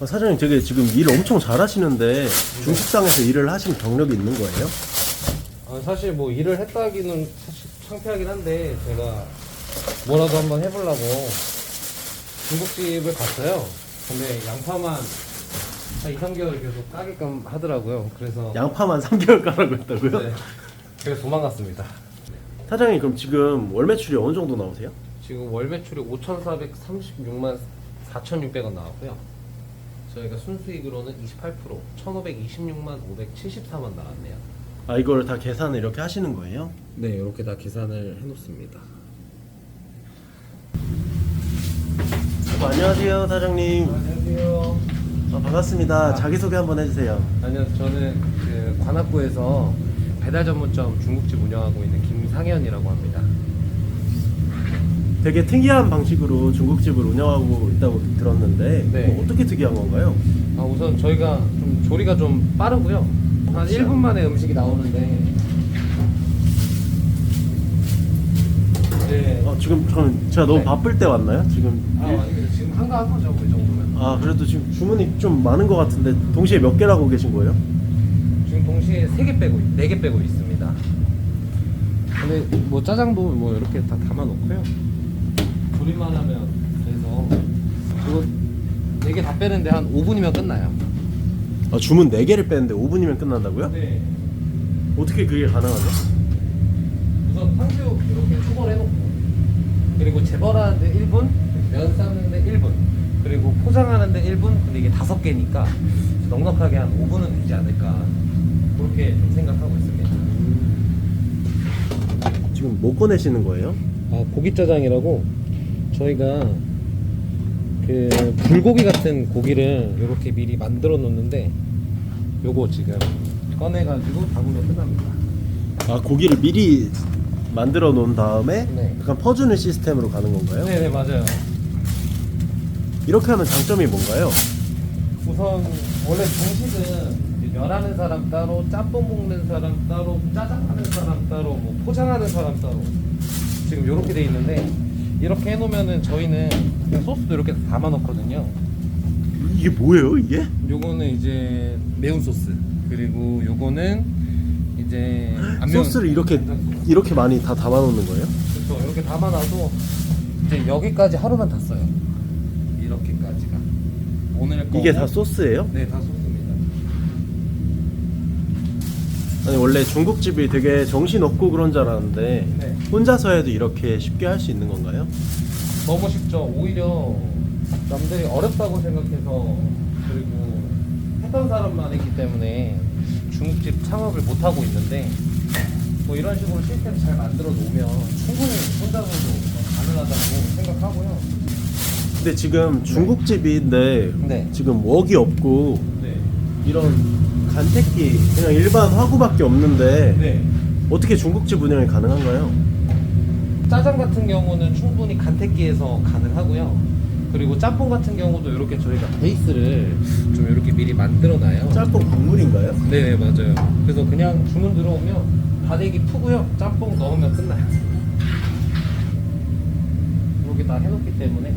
아, 사장님 되게 지금 일 엄청 잘하시는데 중식당에서 일을 하신 경력이 있는 거예요? 아, 사실 뭐 일을 했다기는 사실 창피하긴 한데 제가 뭐라도 한번 해보려고 중국집을 갔어요. 근데 양파만 한 2, 3개월 계속 까게끔 하더라고요. 그래서 양파만 3개월 까라고 했다고요? 네. 그래서 도망갔습니다. 사장님 그럼 지금 월 매출이 어느 정도 나오세요? 지금 월 매출이 5,436만 4,600원 나왔고요. 저희가 순수익으로는 28% 1,526만 574만 나왔네요. 아 이걸 다 계산을 이렇게 하시는 거예요? 네, 이렇게 다 계산을 해놓습니다. 어, 안녕하세요 사장님 안녕하세요. 아, 반갑습니다 자기소개 한번 해주세요 아니요, 저는 그 관악구에서 배달 전문점 중국집 운영하고 있는 김상현이라고 합니다. 되게 특이한 방식으로 중국집을 운영하고 있다고 들었는데 네. 뭐 어떻게 특이한 건가요? 아, 우선 저희가 좀 조리가 좀 빠르고요. 한 1분 만에 음식이 나오는데 네. 어, 지금 저는 제가 너무 네. 바쁠 때 왔나요? 지금 아, 아니 지금 한가한 거죠, 그 정도면. 아 그래도 지금 주문이 좀 많은 것 같은데 동시에 몇 개라고 계신 거예요? 지금 동시에 3개 빼고, 4개 빼고 있습니다. 근데 뭐 짜장도 뭐 이렇게 다 담아놓고요. 조리만 하면 돼서 이거 4개 다 빼는데 한 5분이면 끝나요. 아, 주문 4개를 빼는데 5분이면 끝난다고요? 네. 어떻게 그게 가능하죠? 우선 탕수육 이렇게 초벌 해놓고 그리고 재벌하는데 1분, 면 삶는데 1분, 그리고 포장하는데 1분. 근데 이게 다섯 개니까 넉넉하게 한 5분은 되지 않을까 그렇게 좀 생각하고 있습니다. 지금 뭐 꺼내시는 거예요? 아 고기 짜장이라고 저희가 그 불고기 같은 고기를 이렇게 미리 만들어 놓는데 요거 지금 꺼내가지고 담으면 끝납니다. 아 고기를 미리 만들어 놓은 다음에 네. 약간 퍼주는 시스템으로 가는 건가요? 네네 맞아요. 이렇게 하면 장점이 뭔가요? 우선 원래 중식은 이제 면하는 사람 따로, 짬뽕 먹는 사람 따로, 짜장하는 사람 따로, 뭐 포장하는 사람 따로 지금 이렇게 돼 있는데 이렇게 해놓으면은 저희는 그냥 소스도 이렇게 담아 놓거든요. 이게 뭐예요 이게? 요거는 이제 매운 소스 그리고 요거는 이제 안 매운 소스를 이렇게 이렇게 많이 다 담아 놓는 거예요? 그렇죠 이렇게 담아놔도 이제 여기까지 하루만 다 써요. 이렇게까지가 오늘 이게 거고 다 소스예요? 네다 소스입니다. 아니 원래 중국집이 되게 정신 없고 그런 줄 알았는데 네. 혼자서 해도 이렇게 쉽게 할 수 있는 건가요? 너무 쉽죠. 오히려 남들이 어렵다고 생각해서 그리고 했던 사람만 했기 때문에 중국집 창업을 못 하고 있는데 뭐 이런 식으로 시스템 잘 만들어 놓으면 충분히 혼자서도 가능하다고 생각하고요. 근데 지금 중국집인데 네. 지금 웍이 없고 네. 이런 간택기 그냥 일반 화구밖에 없는데 네. 어떻게 중국집 운영이 가능한가요? 짜장 같은 경우는 충분히 간택기에서 가능하고요. 그리고 짬뽕 같은 경우도 이렇게 저희가 베이스를 좀 이렇게 미리 만들어 놔요. 짬뽕 국물인가요? 네 맞아요. 그래서 그냥 주문 들어오면 다대기 푸고요. 짬뽕 넣으면 끝나요. 이렇게 다 해놓기 때문에.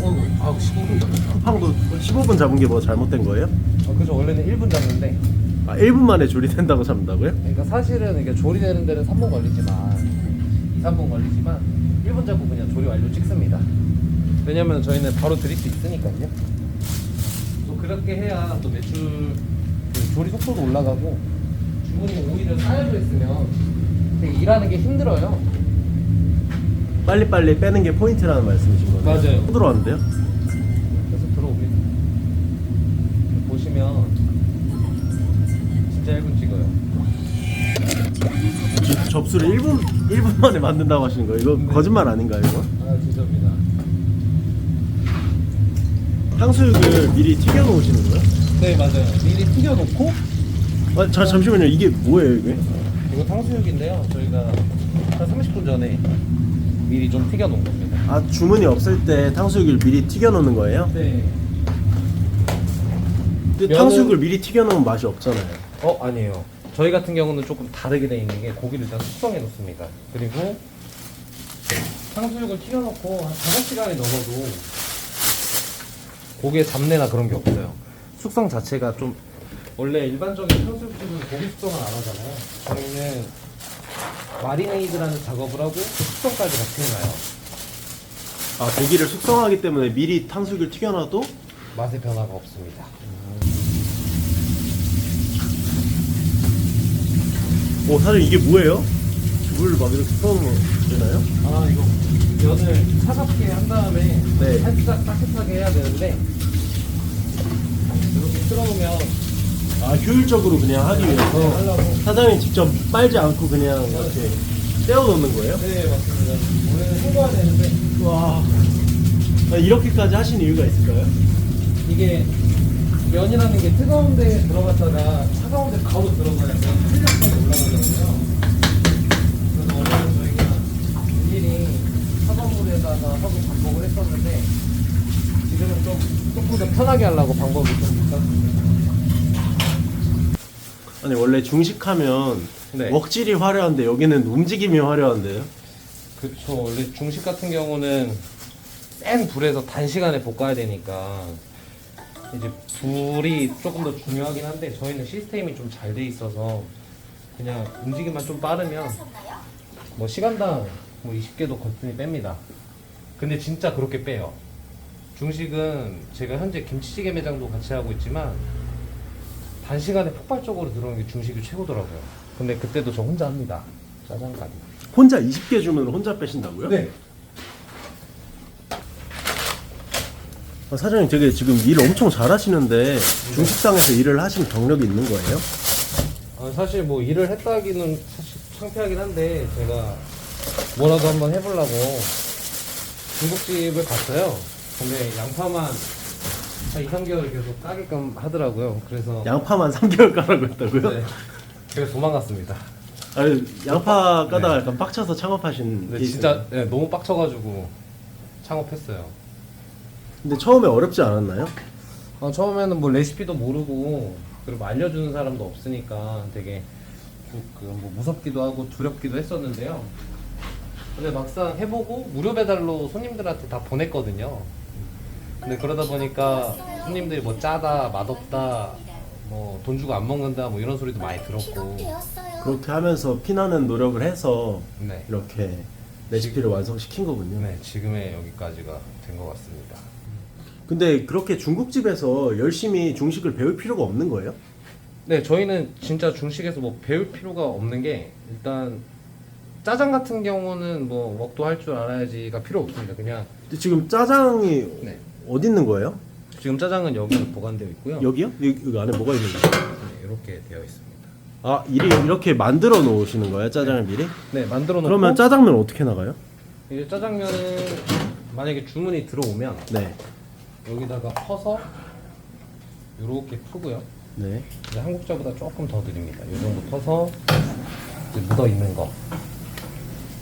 어이구, 아 15분 잡았다. 쿠팡도 15분 잡은 게 뭐 잘못된 거예요? 아, 그죠 원래는 1분 잡는데. 아 1분 만에 조리된다고 잡는다고요? 그러니까 사실은 이게 조리되는 데는 3분 걸리지만 2, 3분 걸리지만 1분 잡고 그냥 조리 완료 찍습니다. 왜냐면 저희는 바로 드릴 수 있으니까요. 또 그렇게 해야 또 매출 그 조리 속도도 올라가고 주문이 오히려 쌓여져 있으면 되게 일하는 게 힘들어요. 빨리빨리 빼는 게 포인트라는 말씀이신 거네요? 맞아요. 또 들어왔는데요? 접수를 1분 1분 만에 만든다고 하시는 거예요? 이거 네. 거짓말 아닌가요, 이거? 아 진짜입니다. 탕수육을 미리 튀겨 놓으시는 거예요? 네 맞아요. 미리 튀겨놓고 아, 자, 잠시만요. 이게 뭐예요, 이게? 이거 탕수육인데요. 저희가 한 30분 전에 미리 좀 튀겨 놓은 겁니다. 아, 주문이 없을 때 탕수육을 미리 튀겨 놓는 거예요? 네. 근데 면은- 탕수육을 미리 튀겨 놓으면 맛이 없잖아요. 어 아니에요. 저희 같은 경우는 조금 다르게 돼 있는 게 고기를 일단 숙성해 놓습니다. 그리고 탕수육을 튀겨 놓고 한 5시간이 넘어도 고기의 잡내나 그런 게 없어요. 숙성 자체가 좀 원래 일반적인 탕수육집은 고기 숙성을 안 하잖아요. 저희는 마리네이드라는 작업을 하고 그 숙성까지 같이 해놔요. 아 고기를 숙성하기 때문에 미리 탕수육을 튀겨놔도 맛의 변화가 없습니다. 오 사장님 이게 뭐예요? 물막 이렇게 풀어놓으면 되나요? 아 이거 면을 차갑게 한 다음에 네. 살짝 따뜻하게 해야 되는데 이렇게 틀어놓으면 아 효율적으로 그냥 하기 위해서 네, 하려고 사장님 직접 빨지 않고 그냥 이렇게 떼어 놓는 거예요? 네 맞습니다. 원래는 헹궈야 되는데 와 아, 이렇게까지 하신 이유가 있을까요? 이게 면이라는 게 뜨거운 데 들어갔다가 차가운 데 바로 들어가야 탄력성이 올라가거든요. 그래서 원래는 저희가 일일이 차가운 물에다가 하고 반복을 했었는데 지금은 좀 조금 더 편하게 하려고 방법을 좀 바꿨습니다. 아니 원래 중식하면 네. 웍질이 화려한데 여기는 움직임이 화려한데요? 그렇죠. 원래 중식 같은 경우는 센 불에서 단시간에 볶아야 되니까 이제 불이 조금 더 중요하긴 한데 저희는 시스템이 좀 잘 돼 있어서 그냥 움직임만 좀 빠르면 뭐 시간당 뭐 20개도 거뜬히 뺍니다. 근데 진짜 그렇게 빼요. 중식은 제가 현재 김치찌개 매장도 같이 하고 있지만 단시간에 폭발적으로 들어오는 게 중식이 최고더라고요. 근데 그때도 저 혼자 합니다. 짜장까지. 혼자 20개 주면 혼자 빼신다고요? 네. 아, 사장님 되게 지금 일 엄청 잘하시는데 중식당에서 일을 하신 경력이 있는 거예요? 아, 사실 뭐 일을 했다기는 사실 창피하긴 한데 제가 뭐라도 한번 해보려고 중국집을 갔어요. 근데 양파만 한 2, 3개월 계속 까게끔 하더라고요. 그래서 양파만 3개월 까라고 했다고요? 네. 그래서 도망갔습니다. 아니, 양파 까다가 약간 빡쳐서 창업하신 게 진짜. 네, 너무 빡쳐가지고 창업했어요. 근데 처음에 어렵지 않았나요? 어, 처음에는 뭐 레시피도 모르고 그리고 알려주는 사람도 없으니까 되게 그뭐 무섭기도 하고 두렵기도 했었는데요. 근데 막상 해보고 무료 배달로 손님들한테 다 보냈거든요. 근데 그러다 보니까 손님들이 뭐 짜다, 맛없다, 뭐 돈 주고 안 먹는다, 뭐 이런 소리도 많이 들었고. 그렇게 하면서 피나는 노력을 해서 네. 이렇게 레시피를 완성시킨 거군요. 네, 지금의 여기까지가 된 것 같습니다. 근데 그렇게 중국집에서 열심히 중식을 배울 필요가 없는 거예요? 네, 저희는 진짜 중식에서 뭐 배울 필요가 없는 게 일단 짜장 같은 경우는 뭐 먹도 할 줄 알아야지가 필요 없습니다. 그냥 근데 지금 짜장이 네. 어디 있는 거예요? 지금 짜장은 여기로 보관되어 있고요. 여기요? 여기, 여기 안에 뭐가 있는 거예요? 네, 이렇게 되어 있습니다. 아, 이리, 이렇게 만들어 놓으시는 거예요? 짜장을 미리? 네, 만들어 놓고 그러면 짜장면 어떻게 나가요? 이제 짜장면은 만약에 주문이 들어오면 네. 여기다가 퍼서 이렇게 푸고요. 네. 이제 한국자보다 조금 더 드립니다. 이 정도 퍼서 이제 묻어 있는 거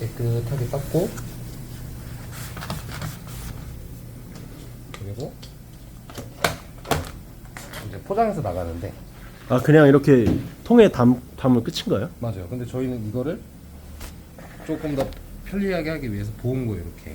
깨끗하게 닦고 그리고 이제 포장해서 나가는데 아, 그냥 이렇게 통에 담, 담으면 끝인가요? 맞아요. 근데 저희는 이거를 조금 더 편리하게 하기 위해서 보온 거 이렇게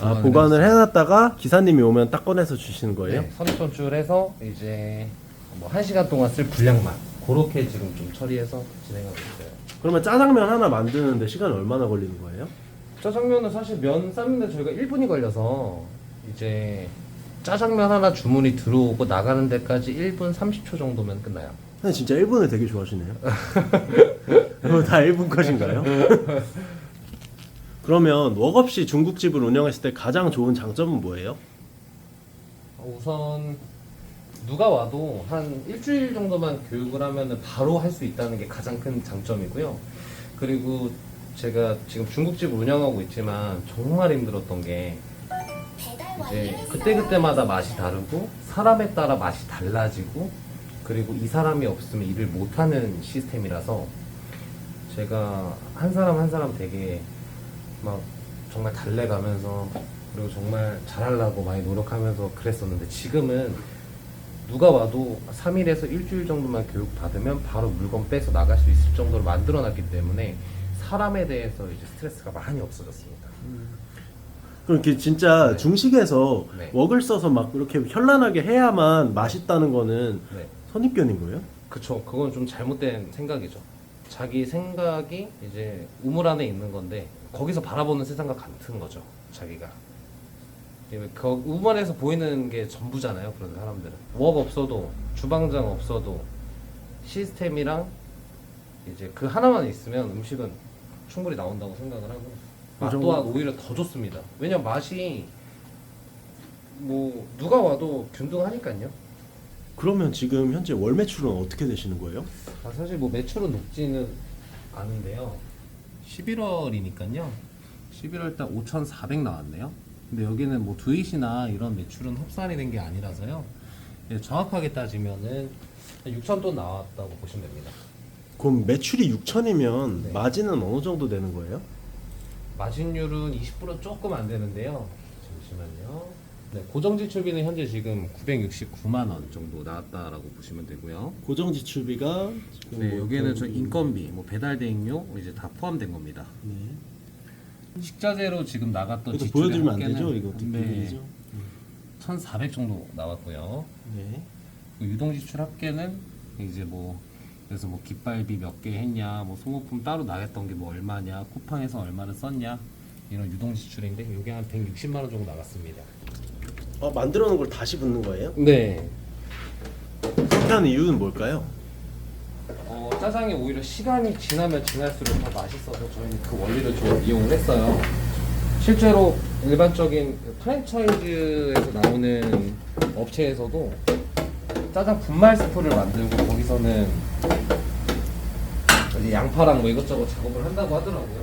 아, 보관을 해놨다가 기사님이 오면 딱 꺼내서 주시는 거예요? 네, 선입선출해서 이제 뭐한 시간 동안 쓸 분량만 그렇게 지금 좀 처리해서 진행하고 있어요. 그러면 짜장면 하나 만드는데 시간 얼마나 걸리는 거예요? 짜장면은 사실 면 삶는데 저희가 1분이 걸려서 이제 짜장면 하나 주문이 들어오고 나가는 데까지 1분 30초 정도면 끝나요. 근데 진짜 일본을 되게 좋아하시네요. 이거 다 일본 컷인가요? 그러면 웍없이 중국집을 운영했을 때 가장 좋은 장점은 뭐예요? 우선 누가 와도 한 일주일 정도만 교육을 하면 바로 할 수 있다는 게 가장 큰 장점이고요. 그리고 제가 지금 중국집을 운영하고 있지만 정말 힘들었던 게 이제 그때그때마다 맛이 다르고 사람에 따라 맛이 달라지고 그리고 이 사람이 없으면 일을 못하는 시스템이라서 제가 한 사람 한 사람 되게 막 정말 달래가면서 그리고 정말 잘하려고 많이 노력하면서 그랬었는데 지금은 누가 와도 3일에서 일주일 정도만 교육 받으면 바로 물건 빼서 나갈 수 있을 정도로 만들어 놨기 때문에 사람에 대해서 이제 스트레스가 많이 없어졌습니다. 그럼 이렇게 진짜 네. 중식에서 네. 웍을 써서 막 이렇게 현란하게 해야만 맛있다는 거는 네. 선입견인 거예요? 그쵸. 그건 좀 잘못된 생각이죠. 자기 생각이 이제 우물 안에 있는 건데 거기서 바라보는 세상과 같은 거죠. 자기가. 예, 그 우물에서 보이는 게 전부잖아요. 그런 사람들은. 웍 없어도 주방장 없어도 시스템이랑 이제 그 하나만 있으면 음식은 충분히 나온다고 생각을 하고 맛 그죠. 또한 오히려 더 좋습니다. 왜냐면 맛이 뭐 누가 와도 균등하니까요. 그러면 지금 현재 월 매출은 어떻게 되시는 거예요? 아, 사실 뭐 매출은 높지는 않은데요. 11월이니까요. 11월 달 5,400 나왔네요. 근데 여기는 뭐 두잇이나 이런 매출은 흡산이 된 게 아니라서요. 예, 정확하게 따지면은 6,000돈 나왔다고 보시면 됩니다. 그럼 매출이 6천이면 네. 마진은 어느 정도 되는 거예요? 마진율은 20% 조금 안 되는데요. 잠시만요. 네, 고정 지출비는 현재 지금 969만 원 정도 나왔다라고 보시면 되고요. 고정 지출비가 지금 네, 뭐 여기에는 저 좀- 인건비, 뭐 배달 대행료 이제 다 포함된 겁니다. 네. 식자재로 지금 나갔던 이것도 지출의 보여드리면 안 되죠? 이거 네, 비밀이죠? 1,400 정도 나왔고요. 네. 그 유동 지출 합계는 이제 뭐 그래서 뭐 깃발비 몇 개 했냐, 뭐 소모품 따로 나갔던 게 뭐 얼마냐, 쿠팡에서 얼마를 썼냐 이런 유동 지출인데 이게 한 160만 원 정도 나갔습니다. 어, 만들어 놓은 걸 다시 붓는 거예요? 네. 그렇게 하는 이유는 뭘까요? 어, 짜장이 오히려 시간이 지나면 지날수록 더 맛있어서 저희는 그 원리를 좀 이용을 했어요. 실제로 일반적인 프랜차이즈에서 나오는 업체에서도 짜장 분말 스프를 만들고 거기서는 이제 양파랑 뭐 이것저것 작업을 한다고 하더라고요.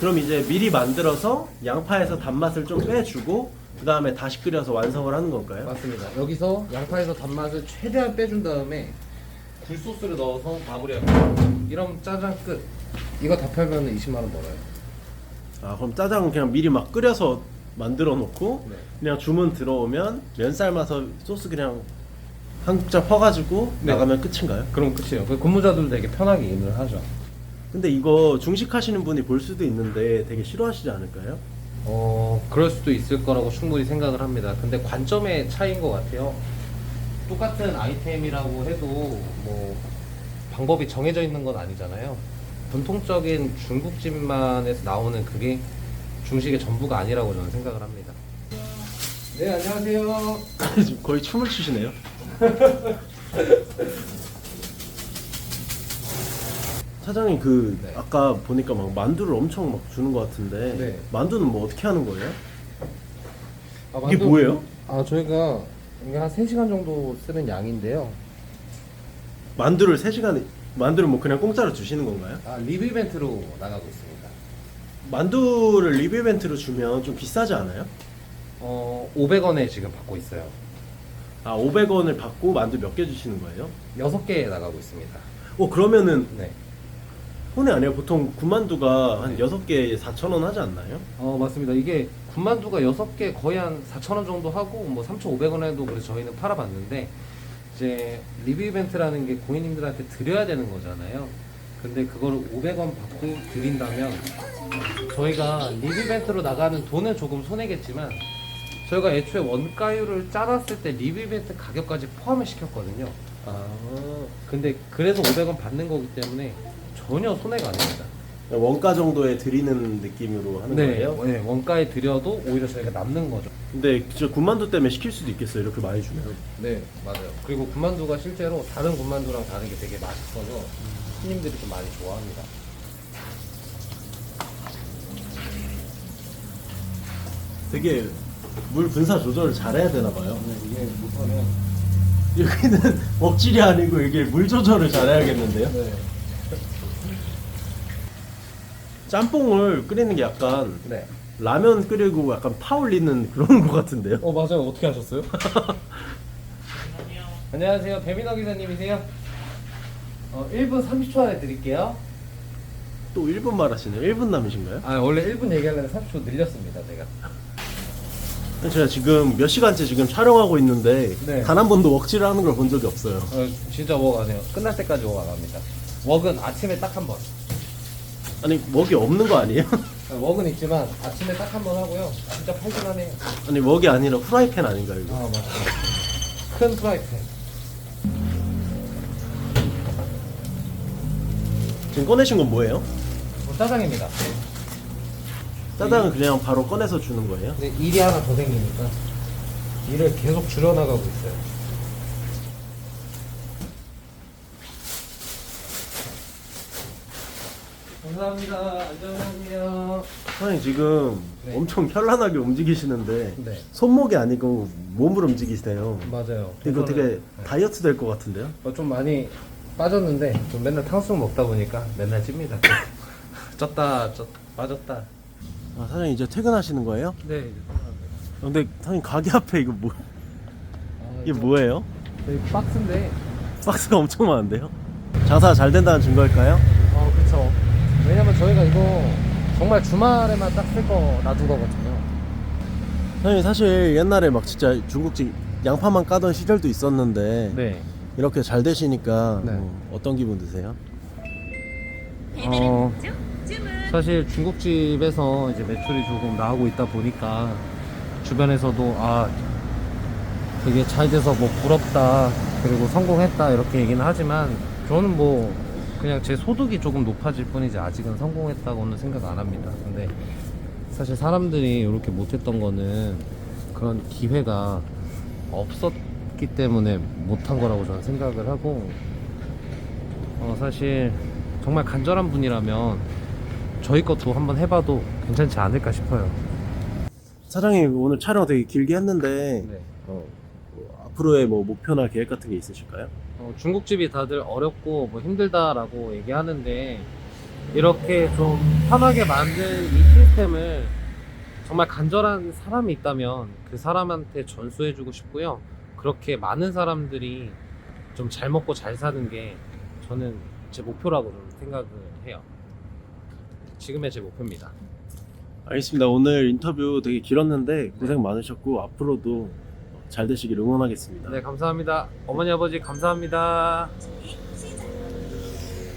그럼 이제 미리 만들어서 양파에서 단맛을 좀 빼주고 그 다음에 다시 끓여서 완성을 하는 건가요? 맞습니다. 여기서 양파에서 단맛을 최대한 빼준 다음에 굴소스를 넣어서 마무리합니다. 이런 짜장 끝. 이거 다 팔면 20만 원 벌어요. 아 그럼 짜장 그냥 미리 막 끓여서 만들어 놓고 네. 그냥 주문 들어오면 면 삶아서 소스 그냥 한 국자 퍼가지고 네. 나가면 끝인가요? 그럼 끝이에요. 그 근무자들도 되게 편하게 일을 하죠. 근데 이거 중식 하시는 분이 볼 수도 있는데 되게 싫어하시지 않을까요? 어, 그럴 수도 있을 거라고 충분히 생각을 합니다. 근데 관점의 차이인 것 같아요. 똑같은 아이템이라고 해도 뭐 방법이 정해져 있는 건 아니잖아요. 전통적인 중국집만에서 나오는 그게 중식의 전부가 아니라고 저는 생각을 합니다. 네, 안녕하세요. 지금 거의 춤을 추시네요. 사장님 그 네. 아까 보니까 막 만두를 엄청 막 주는 것 같은데 네. 만두는 뭐 어떻게 하는 거예요? 아, 이게 뭐예요? 아, 저희가 이게 한 3시간 정도 쓰는 양인데요. 만두를 3시간 만두를 뭐 그냥 공짜로 주시는 건가요? 아, 리뷰 이벤트로 나가고 있습니다. 만두를 리뷰 이벤트로 주면 좀 비싸지 않아요? 어, 500원에 지금 받고 있어요. 아 500원을 받고 만두 몇 개 주시는 거예요? 6개 나가고 있습니다. 어 그러면은 네. 손해 아니에요? 보통 군만두가 한 네. 6개에 4,000원 하지 않나요? 어, 맞습니다. 이게 군만두가 6개 거의 한 4,000원 정도 하고 뭐 3,500원에도 그래서 저희는 팔아봤는데 이제 리뷰 이벤트라는 게 고객님들한테 드려야 되는 거잖아요. 근데 그거를 500원 받고 드린다면 저희가 리뷰 이벤트로 나가는 돈은 조금 손해겠지만 저희가 애초에 원가율을 짜놨을 때 리뷰 이벤트 가격까지 포함을 시켰거든요. 아 근데 그래서 500원 받는 거기 때문에 전혀 손해가 아닙니다. 원가 정도에 드리는 느낌으로 하는 네, 거예요? 네, 원가에 드려도 오히려 저희가 남는 거죠. 근데 진짜 군만두 때문에 시킬 수도 있겠어요 이렇게 많이 주면 네, 맞아요. 그리고 군만두가 실제로 다른 군만두랑 다르게 되게 맛있어서 손님들이 좀 많이 좋아합니다. 되게 물 분사 조절을 잘해야 되나 봐요 네, 이게 못하면 여기는 먹질이 아니고 이게 물 조절을 잘해야겠는데요 네, 짬뽕을 끓이는 게 약간 네. 라면 끓이고 약간 파 올리는 그런 것 같은데요 어 맞아요. 어떻게 하셨어요? 안녕하세요. 배민호 기사님이세요? 어, 1분 30초 안에 드릴게요. 또 1분 말하시네요 1분 남으신가요? 아 원래 1분 얘기하려면 30초 늘렸습니다 제가. 제가 지금 몇 시간째 지금 촬영하고 있는데 네. 단 한 번도 웍질을 하는 걸 본 적이 없어요 어, 진짜 웍 하세요. 끝날 때까지 웍안 합니다. 웍은 아침에 딱 한 번. 아니 웍이 없는 거 아니에요? 웍은 있지만 아침에 딱 한 번 하고요. 진짜 팔질하네요. 아니 웍이 아니라 후라이팬 아닌가요 이거? 아 맞다. 큰 프라이팬. 지금 꺼내신 건 뭐예요? 뭐 짜장입니다. 짜장은 그냥 바로 꺼내서 주는 거예요? 근데 일이 하나 더 생기니까 일을 계속 줄여나가고 있어요. 감사합니다. 안녕하세요. 사장님 지금 네. 엄청 현란하게 움직이시는데 네, 손목이 아니고 몸으로 움직이시네요. 맞아요. 이거 되게 네. 다이어트 될 것 같은데요? 어, 좀 많이 빠졌는데 좀 맨날 탕수육 먹다 보니까 맨날 찝니다. 쪘다, 쪘, 빠졌다. 아, 사장님 이제 퇴근하시는 거예요? 네, 근데 사장님 가게 앞에 이거 뭐 아, 이게 뭐예요? 저희 박스인데. 박스가 엄청 많은데요? 장사 잘 된다는 증거일까요? 어, 그쵸. 왜냐면 저희가 이거 정말 주말에만 딱 쓸 거 놔둔 거거든요. 사장님 사실 옛날에 막 진짜 중국집 양파만 까던 시절도 있었는데 네. 이렇게 잘 되시니까 네. 어, 어떤 기분 드세요? 어, 사실 중국집에서 이제 매출이 조금 나오고 있다 보니까 주변에서도 아 되게 잘 돼서 뭐 부럽다 그리고 성공했다 이렇게 얘기는 하지만 저는 뭐 그냥 제 소득이 조금 높아질 뿐이지 아직은 성공했다고는 생각 안 합니다. 근데 사실 사람들이 이렇게 못했던 거는 그런 기회가 없었기 때문에 못한 거라고 저는 생각을 하고 어, 사실 정말 간절한 분이라면 저희 것도 한번 해봐도 괜찮지 않을까 싶어요. 사장님 오늘 촬영 되게 길게 했는데 네. 어, 뭐 앞으로의 뭐 목표나 계획 같은 게 있으실까요? 어, 중국집이 다들 어렵고 뭐 힘들다라고 얘기하는데 이렇게 좀 편하게 만든 이 시스템을 정말 간절한 사람이 있다면 그 사람한테 전수해주고 싶고요. 그렇게 많은 사람들이 좀 잘 먹고 잘 사는 게 저는 제 목표라고 좀 생각을 해요. 지금의 제 목표입니다. 알겠습니다. 오늘 인터뷰 되게 길었는데 고생 많으셨고 앞으로도 잘 되시길 응원하겠습니다. 네, 감사합니다. 어머니, 아버지, 감사합니다.